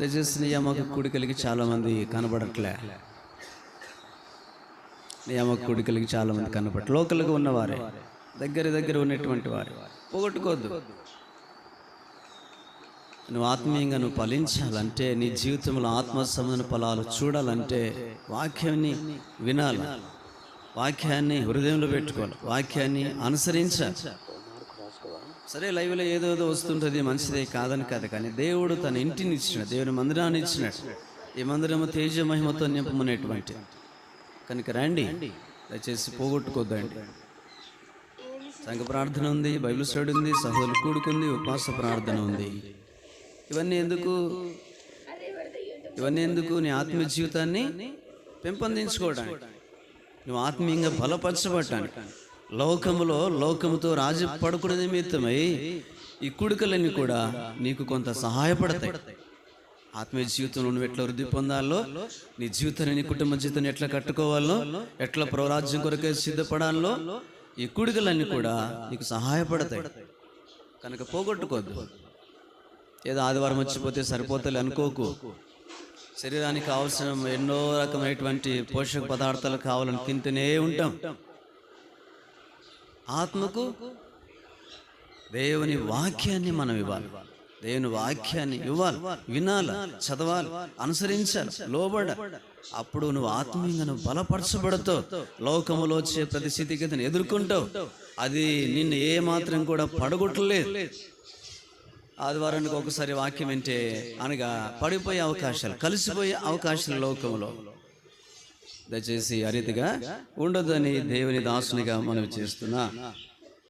దయచేసి నియామక కూడికలకి చాలామంది కనబడట్లే. నియామక కూడికలకి చాలామంది కనబడట్లే. లోకల్గా ఉన్నవారే దగ్గర దగ్గర ఉన్నటువంటి వారు. పోగొట్టుకోవద్దు. నువ్వు ఆత్మీయంగా నువ్వు ఫలించాలంటే నీ జీవితంలో ఆత్మ సంబంధ ఫలాలు చూడాలంటే వాక్యాన్ని వినాలి. వాక్యాన్ని హృదయంలో పెట్టుకోవాలి. వాక్యాన్ని అనుసరించాలి. సరే లైవ్లో ఏదో ఏదో వస్తుంటుంది మంచిదే కాదని కాదు కానీ దేవుడు తన ఇంటిని ఇచ్చినాడు దేవుని మందిరాన్ని ఇచ్చినాడు. ఈ మందిరము తేజ మహిమతో నింపమనేటువంటి. కనుక రండి దయచేసి పోగొట్టుకోద్దండి. సంఘ ప్రార్థన ఉంది బైబిల్ స్టడీ ఉంది సహోదరులు కూడుకుంది ఉపవాస ప్రార్థన ఉంది. ఇవన్నీ ఎందుకు? ఇవన్నీ ఎందుకు? నీ ఆత్మ జీవితాన్ని పెంపొందించుకోవడానికి. నువ్వు ఆత్మీయంగా బలపరచబడటానికి లోకములో లోకముతో రాజు పడుకునే నిమిత్తమై ఈ కుడుకలన్నీ కూడా నీకు కొంత సహాయపడతాయి. ఆత్మీయ జీవితంలో నువ్వు ఎట్లా వృద్ధి పొందాలో నీ జీవితాన్ని నీ కుటుంబ జీవితాన్ని ఎట్లా కట్టుకోవాలో ఎట్లా ప్రవరాజ్యం కొరకే సిద్ధపడాలో ఈ కుడుకలన్నీ కూడా నీకు సహాయపడతాయి. కనుక పోగొట్టుకోద్దు ఏదో ఆదివారం వచ్చిపోతే సరిపోతలే అనుకోకు. శరీరానికి కావాల్సిన ఎన్నో రకమైనటువంటి పోషక పదార్థాలు కావాలని తింటూనే ఉంటాం. ఆత్మకు దేవుని వాక్యాన్ని మనం ఇవ్వాలి. దేవుని వాక్యాన్ని ఇవ్వాలి. వినాలి చదవాలి అనుసరించాలి లోబడ అప్పుడు నువ్వు ఆత్మీయంగా నువ్వు బలపరచబడతావు. లోకములో వచ్చే ప్రతి స్థితిగతిని ఎదుర్కొంటావు. అది నిన్ను ఏ మాత్రం కూడా పడగొట్టలేదు. ఆదివారానికి ఒకసారి వాక్యం అంటే అనగా పడిపోయే అవకాశాలు కలిసిపోయే అవకాశాలు లోకంలో దయచేసి ఆ రీతిగా దేవుని దాసునిగా మనం చేస్తున్నా.